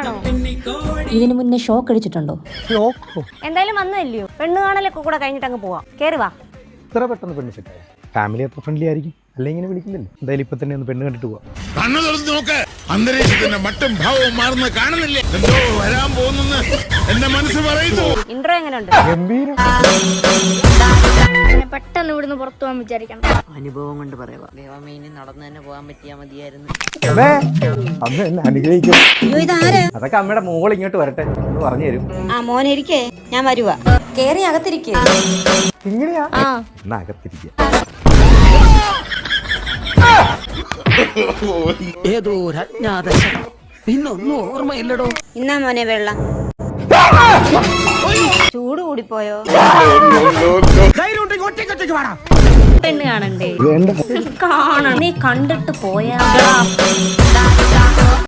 ആണോ ഇതിനു മുന്നേ ഷോക്ക് അടിച്ചിട്ടുണ്ടോ? എന്തായാലും വന്നതല്ലയോ? പെണ്ണ് കാണലൊക്കെ കൂടെ കഴിഞ്ഞിട്ട് അങ്ങ് പോവാം. കേറി വാ. ഇത്ര പെട്ടെന്ന് പെണ്ണ് സെറ്റായി ഫാമിലി അത്ര ഫ്രണ്ട്ലി ആയിരിക്കും? അല്ലെങ്കിൽ ഇങ്ങനെ വിളിക്കില്ലല്ലോ? എന്തായാലും ഇപ്പൊ തന്നെ ഒന്ന് പെണ്ണ് കണ്ടിട്ട് പോവാം. കണ്ണു തുറന്ന് നോക്ക്. അന്തരീക്ഷത്തിന്റെ മട്ടും ഭാവവും മാറുന്ന കാണുന്നില്ലേ? എന്തോ വരാൻ പോകുന്നെന്ന് എന്റെ മനസ്സ് പറയുന്നു. ഇൻട്രോ എങ്ങനെയുണ്ട് ഗംഭീരം. പെട്ടെന്ന് ഇവിടുന്ന് പുറത്തു പോകാൻ വിചാരിക്കണം. അനുഭവം കൊണ്ട് പറയുക ദൈവമേ ഇനി നടന്നു തന്നെ പോകാൻ പറ്റിയാ മതിയായിരുന്നു. അമ്മേ അമ്മ എന്നെ അനുഗ്രഹിക്കും. അതൊക്കെ അമ്മയുടെ മോൾ ഇങ്ങോട്ട് വരട്ടെ. എന്ന് പറഞ്ഞു തരും. ആ മോനിരിക്കേ ഞാൻ വരുവാ. കേറി അകത്തിരിക്കേ. ഇങ്ങനെയാ? എന്നാ അകത്തിരിക്കുക ഏതോ ഒരു അജ്ഞാത ഇന്നൊന്നും ഓർമ്മയില്ലടോ. ഇന്നാ മോനെ വെള്ളം. ചൂട് കൂടിപ്പോയോ? പെണ്ണ് കാണണ്ടേ? കാണണേ കാണണം. നീ കണ്ടിട്ട് പോയാ.